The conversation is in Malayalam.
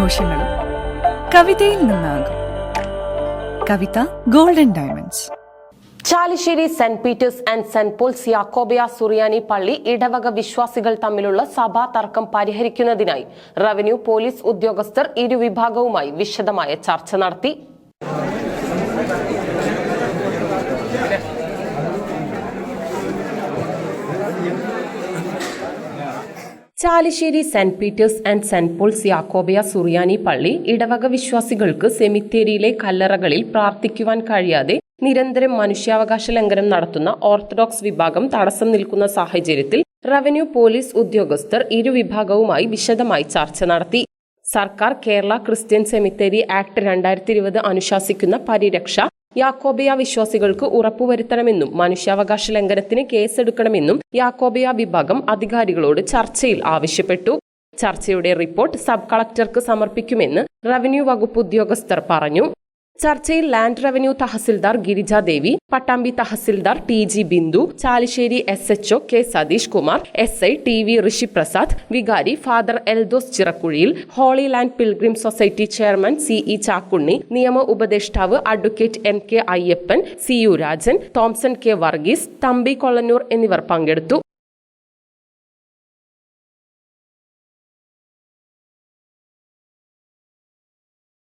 ആഘോഷങ്ങളും കവിതയിൽ നിന്നാകും. കവിത golden diamonds Chalissery Saint Peter's and Saint Paul's യാക്കോബിയ സുറിയാനി പള്ളി ഇടവക വിശ്വാസികൾ തമ്മിലുള്ള സഭാ തർക്കം പരിഹരിക്കുന്നതിനായി റവന്യൂ പോലീസ് ഉദ്യോഗസ്ഥർ ഇരുവിഭാഗവുമായി വിശദമായ ചർച്ച നടത്തി. Chalissery Saint Peter's and Saint Paul's യാക്കോബിയ സുറിയാനി പള്ളി ഇടവക വിശ്വാസികൾക്ക് സെമിത്തേരിയിലെ കല്ലറകളിൽ പ്രാർത്ഥിക്കുവാൻ കഴിയാതെ നിരന്തരം മനുഷ്യാവകാശ ലംഘനം നടത്തുന്ന ഓർത്തഡോക്സ് വിഭാഗം തടസ്സം നിൽക്കുന്ന സാഹചര്യത്തിൽ റവന്യൂ പോലീസ് ഉദ്യോഗസ്ഥർ ഇരുവിഭാഗവുമായി വിശദമായി ചർച്ച നടത്തി. സർക്കാർ കേരള ക്രിസ്ത്യൻ സെമിത്തേരി ആക്ട് രണ്ടായിരത്തി ഇരുപത് അനുശാസിക്കുന്ന പരിരക്ഷ യാക്കോബിയ വിശ്വാസികൾക്ക് ഉറപ്പുവരുത്തണമെന്നും മനുഷ്യാവകാശ ലംഘനത്തിന് കേസെടുക്കണമെന്നും യാക്കോബിയ വിഭാഗം അധികാരികളോട് ചർച്ചയിൽ ആവശ്യപ്പെട്ടു. ചർച്ചയുടെ റിപ്പോർട്ട് സബ് കളക്ടർക്ക് സമർപ്പിക്കുമെന്ന് റവന്യൂ വകുപ്പ് ഉദ്യോഗസ്ഥർ പറഞ്ഞു. ചർച്ചയിൽ land revenue tahsildar Girijadevi Pattambi tahsildar T G Bindu Chalissery S HO K Satheesh Kumar S I T V Rishiprasad വികാരി father Eldhose Chirakuzhiyil holy land pilgrim society chairman C E Chakkunni നിയമ ഉപദേഷ്ടാവ് advocate M K Ayyappan C U Rajan Thomson K Varghese Thampi Kollannur എന്നിവർ പങ്കെടുത്തു.